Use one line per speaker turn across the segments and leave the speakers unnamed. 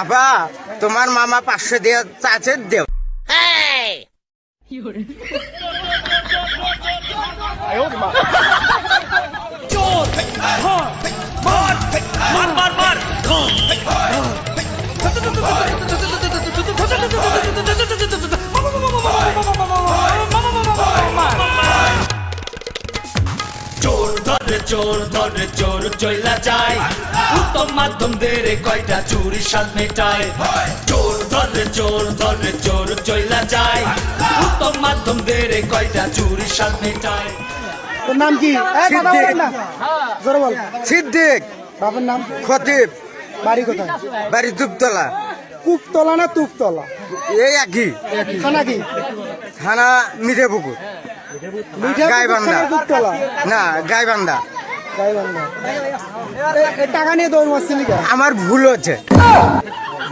আবা তোমার মামা পাঁচশো দিয়ে চাচে দেও।
চোর ধরে চোর ধরে চোর চইলা যায়। উত্তম মাধ্যম দেরে কয়টা চুরি স্বাদ মেটায়। চোর ধরে চোর ধরে চোর চইলা যায়। উত্তম মাধ্যম দেরে কয়টা চুরি স্বাদ মেটায়।
নাম কি। জোরে বল।
সিদ্দিক।
বাবার নাম?
খতিব।
বাড়ি কোথায়?
বাড়ি দুপতলা
কুকতলা না তুকতলা
এই একই।
খানা কি?
থানা মিঠে পুকুর
মিঠা
গাইবান্ধা। না গাইবান্ধা।
টাকা নিয়ে দৌড় মারছিলি
আমার ভুল হচ্ছে।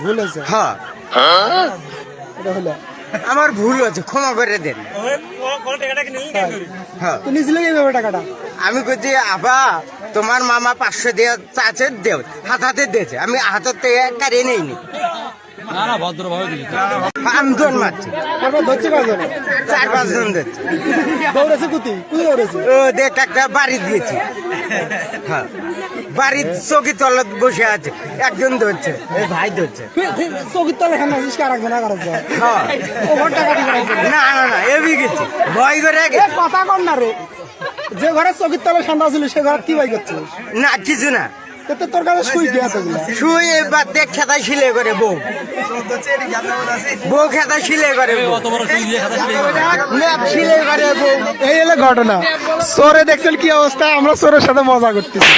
ভুল হয়েছে?
হ্যাঁ।
এটা হলো
আমার ভুল হচ্ছে ক্ষমা করে দেন। হ্যাঁ।
টাকাটা
আমি বলছি আবা তোমার মামা পাঁচশো দিয়ে চাচে দেও হাত হাতে দিয়েছে। আমি হাতের থেকে কারিয়ে নেইনি। আমি দৌড় মারছি।
তারপর ধরছে কয়জন
চার পাঁচ জন দিচ্ছে
দৌড়েছে কুতি কুতি দৌড়েছে।
ও দেখ একটা বাড়ি দিয়েছি। হ্যাঁ। বাড়ির চৌকি তলত বসে আছে। একজন ধরছে এই ভাই ধরছে।
চৌকির তলে খানা আছিস কার একজন একজন
হ্যাঁ। না না না এবি গেছি ভয় করে
এ কথা কর না রে। যে ঘরে চৌকির তলে ঠান্ডা ছিল সে ঘর কি বাই করছিস?
না কিছু না।
তোর কাছে শুই গিয়া তো
শুয়ে এবার দেখ খেতা করে বউ। বউ খেতা করে করে বউ।
এই হলো ঘটনা। সোরে দেখছেন কি অবস্থা? আমরা সোরের সাথে মজা করতেছি।